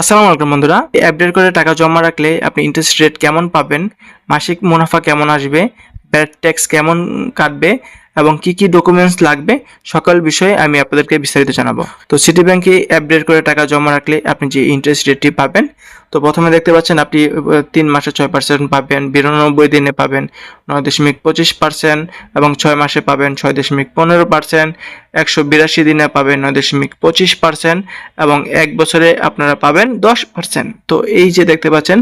আসসালামু আলাইকুম বন্ধুরা। আপডেট করে টাকা জমা রাখলে আপনি ইন্টারেস্ট রেট কেমন পাবেন? মাসিক মুনাফা কেমন আসবে? ব্যাট ট্যাক্স কেমন কাটবে? এবং কি কি ডকুমেন্টস লাগবে? সকল বিষয়ে আমি আপনাদেরকে বিস্তারিত জানাব। তো সিটি ব্যাংকে আপডেট করে টাকা জমা রাখলে আপনি যে ইন্টারেস্ট রেটটি পাবেন তো প্রথমে দেখতে পাচ্ছেন আপনি তিন মাসে ছয় পার্সেন্ট পাবেন, বিরানব্বই দিনে পাবেন নয় দশমিক পঁচিশ পার্সেন্ট এবং ছয় মাসে পাবেন ছয় দশমিক পনেরো পার্সেন্ট একশো বিরাশি দিনে পাবেন নয় দশমিক পঁচিশ পার্সেন্ট এবং এক বছরে আপনারা পাবেন দশ পার্সেন্ট তো এই যে দেখতে পাচ্ছেন,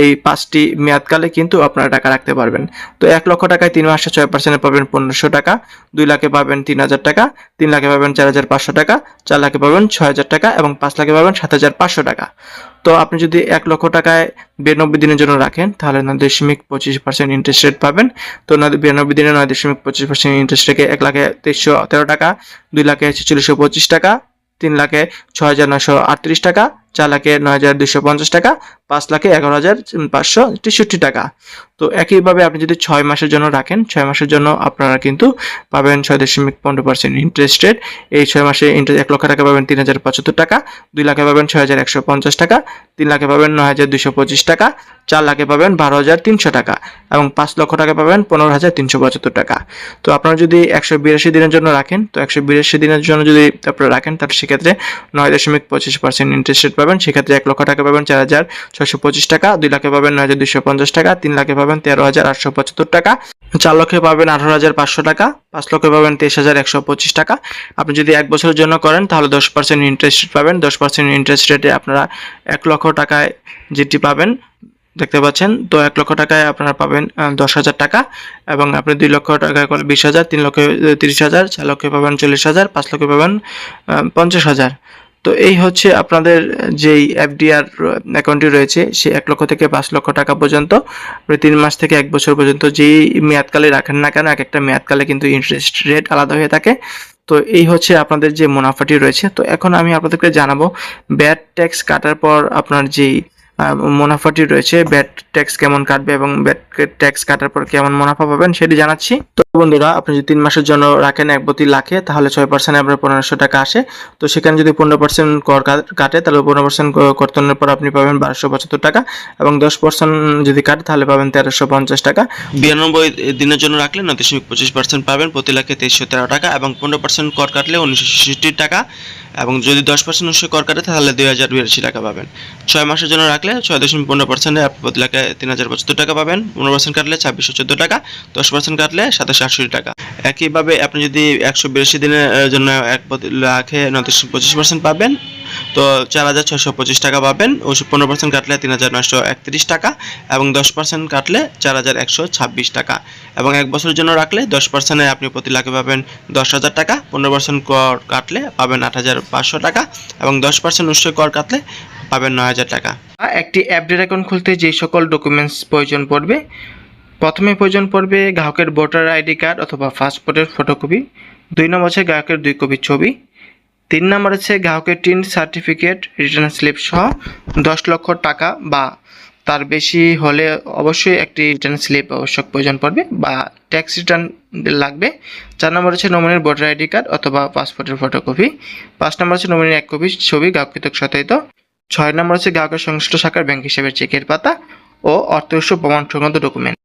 এই পাঁচটি মেয়াদকালে কিন্তু আপনারা টাকা রাখতে পারবেন। তো এক লক্ষ টাকায় তিন মাসে ছয় পার্সেন্টে পাবেন পনেরোশো টাকা, দুই লাখে পাবেন তিন হাজার টাকা, তিন লাখে পাবেন চার হাজার পাঁচশো টাকা, চার লাখে পাবেন ছয় হাজার টাকা এবং পাঁচ লাখে পাবেন সাত হাজার পাঁচশো টাকা। তো আপনি যদি এক লক্ষ টাকায় বিরানব্বই দিনের জন্য রাখেন, তাহলে নয় দশমিক পঁচিশ পার্সেন্ট ইন্টারেস্ট রেট পাবেন। তো নয় বিরানব্বই দিনে নয় দশমিক পঁচিশ পার্সেন্ট ইন্টারেস্ট রেখে এক লাখে তেইশশো তেরো টাকা, দুই লাখে ছেচল্লিশশো পঁচিশ টাকা, তিন লাখে ছ হাজার আটত্রিশ টাকা চার লাখে নয় হাজার দুশো পঞ্চাশ টাকা, পাঁচ লাখে এগারো হাজার পাঁচশো তেষট্টি টাকা। তো একইভাবে আপনি যদি ছয় মাসের জন্য রাখেন, ছয় মাসের জন্য আপনারা কিন্তু পাবেন ছয় দশমিক পনেরো পার্সেন্ট ইন্টারেস্ট রেট এই ছয় মাসে ইন্টারেস্ট এক লক্ষ টাকা পাবেন তিন হাজার পঁচাত্তর টাকা, দুই লাখে পাবেন ছয় হাজার একশো পঞ্চাশ টাকা তিন লাখে পাবেন নয় হাজার দুশো পঁচিশ টাকা, চার লাখে পাবেন বারো হাজার তিনশো টাকা এবং পাঁচ লক্ষ টাকা পাবেন পনেরো হাজার তিনশো পঁচাত্তর টাকা। তো আপনারা যদি একশো বিরাশি দিনের জন্য রাখেন, তো একশো বিরাশি দিনের জন্য যদি আপনারা রাখেন, তাহলে সেক্ষেত্রে নয় দশমিক পঁচিশ পার্সেন্ট ইন্টারেস্ট রেট পাবেন। সেক্ষেত্রে এক লক্ষ টাকা পাবেন চার হাজার ছশো পঁচিশ টাকা, দুই লাখে পাবেন নয় হাজার দুশো পঞ্চাশ টাকা, তিন লাখে পাবেন তেরো হাজার আটশো পঁচাত্তর টাকা, চার লক্ষে পাবেন আঠারো হাজার পাঁচশো টাকা পাঁচ লক্ষ পাবেন তেইশ হাজার একশো পঁচিশ টাকা। আপনি যদি এক বছরের জন্য করেন, তাহলে দশ পার্সেন্ট ইন্টারেস্ট পাবেন। দশ পার্সেন্ট ইন্টারেস্ট রেটে আপনারা এক লক্ষ টাকায় যেটি পাবেন, দেখতে পাচ্ছেন, তো এক লক্ষ টাকায় আপনারা পাবেন দশ হাজার টাকা। এবং আপনি দুই লক্ষ টাকায় করলে বিশ হাজার, তিন লক্ষ, তিরিশ হাজার, চার লক্ষ পাবেন চল্লিশ হাজার, পাঁচ লক্ষ পাবেন পঞ্চাশ হাজার। তো এই হচ্ছে আপনাদের যেই এফডিআর অ্যাকাউন্টটি রয়েছে, সে এক লক্ষ থেকে পাঁচ লক্ষ টাকা পর্যন্ত। তিন মাস থেকে এক বছর পর্যন্ত যেই মেয়াদকালে রাখেন না কেন এক একটা মেয়াদকালে কিন্তু ইন্টারেস্ট রেট আলাদা হয়ে থাকে। তো এই হচ্ছে আপনাদের যে মুনাফাটি রয়েছে। তো এখন আমি আপনাদেরকে জানাব ব্যাড ট্যাক্স কাটার পর আপনার যেই মুনাফাটি রয়েছে ব্যাট ট্যাক্স কেমন কাটবে এবং ব্যাট ট্যাক্স কাটার পর কেমন মুনাফা পাবেন সেটি জানাচ্ছি। তো বন্ধুরা, আপনি যদি তিন মাসের জন্য রাখেন এক প্রতি লাখে, তাহলে ছয় পার্সেন্ট আপনার পনেরোশো টাকা আসে। তো সেখানে যদি পনেরো পার্সেন্ট কর কাটে, তাহলে পনেরো পার্সেন্ট কর্তনের পর আপনি পাবেন বারোশো পঁচাত্তর টাকা এবং দশ পার্সেন্ট যদি কাটে, তাহলে পাবেন তেরোশো পঞ্চাশ টাকা। বিরানব্বই দিনের জন্য রাখলে নয় দশমিক পঁচিশ পার্সেন্ট পাবেন, প্রতি লাখে তেইশশো তেরো টাকা এবং পনেরো পার্সেন্ট কর কাটলে উনিশশো ছেষট্টি টাকা। এবং যদি দশ পার্সেন্ট অংশ কর কাটে, তাহলে দুই হাজার বিরাশি টাকা পাবেন। ছয় মাসের জন্য রাখলে ছয় দশমিক পনেরো পার্সেন্টে আপনি প্রতি লাখে তিন হাজার পঁচাত্তর টাকা পাবেন। পনেরো পার্সেন্ট কাটলে ছাব্বিশশো চোদ্দ টাকা, দশ পার্সেন্ট কাটলে সাতাশশো আটষট্টি টাকা। একইভাবে আপনি যদি একশো বিরাশি দিনের জন্য এক প্রতি লাখে নয় দশমিক পঁচিশ পার্সেন্ট পাবেন তো চার হাজার ছশো পঁচিশ টাকা পাবেন। পনেরো পার্সেন্ট কাটলে তিন হাজার নয়শো একত্রিশ টাকা এবং দশ পার্সেন্ট কাটলে চার হাজার একশো ছাব্বিশ টাকা। এবং এক বছরের জন্য রাখলে দশ পার্সেন্টে আপনি প্রতি লাখে পাবেন দশ হাজার টাকা, পনেরো পার্সেন্ট কর কাটলে পাবেন আট হাজার পাঁচশো টাকা এবং দশ পার্সেন্ট নিশ্চয় কর কাটলে পাবেন নয় হাজার টাকা। একটি অ্যাপডেট অ্যাকাউন্ট খুলতে যে সকল ডকুমেন্টস প্রয়োজন পড়বে। প্রথমে প্রয়োজন পড়বে গ্রাহকের ভোটার আইডি কার্ড অথবা পাসপোর্টের ফটোকপি দুই নম্বর হচ্ছে গ্রাহকের দুই কপি ছবি। তিন নম্বর হচ্ছে গ্রাহকের টিন সার্টিফিকেট রিটার্ন স্লিপ সহ দশ লক্ষ টাকা বা তার বেশি হলে অবশ্যই একটি রিটার্ন স্লিপ আবশ্যক প্রয়োজন পড়বে বা ট্যাক্স রিটার্ন লাগবে। চার নম্বর হচ্ছে নমিনির ভোটার আইডি কার্ড অথবা পাসপোর্টের ফটোকপি পাঁচ নম্বর হচ্ছে নমিনির এক কপি ছবি গ্রাহকৃত সত্যায়িত। ছয় নম্বর হচ্ছে গ্রাহকের সংশ্লিষ্ট শাখার ব্যাংক হিসেবে চেকের পাতা ও অর্থ প্রমাণ সংক্রান্ত ডকুমেন্ট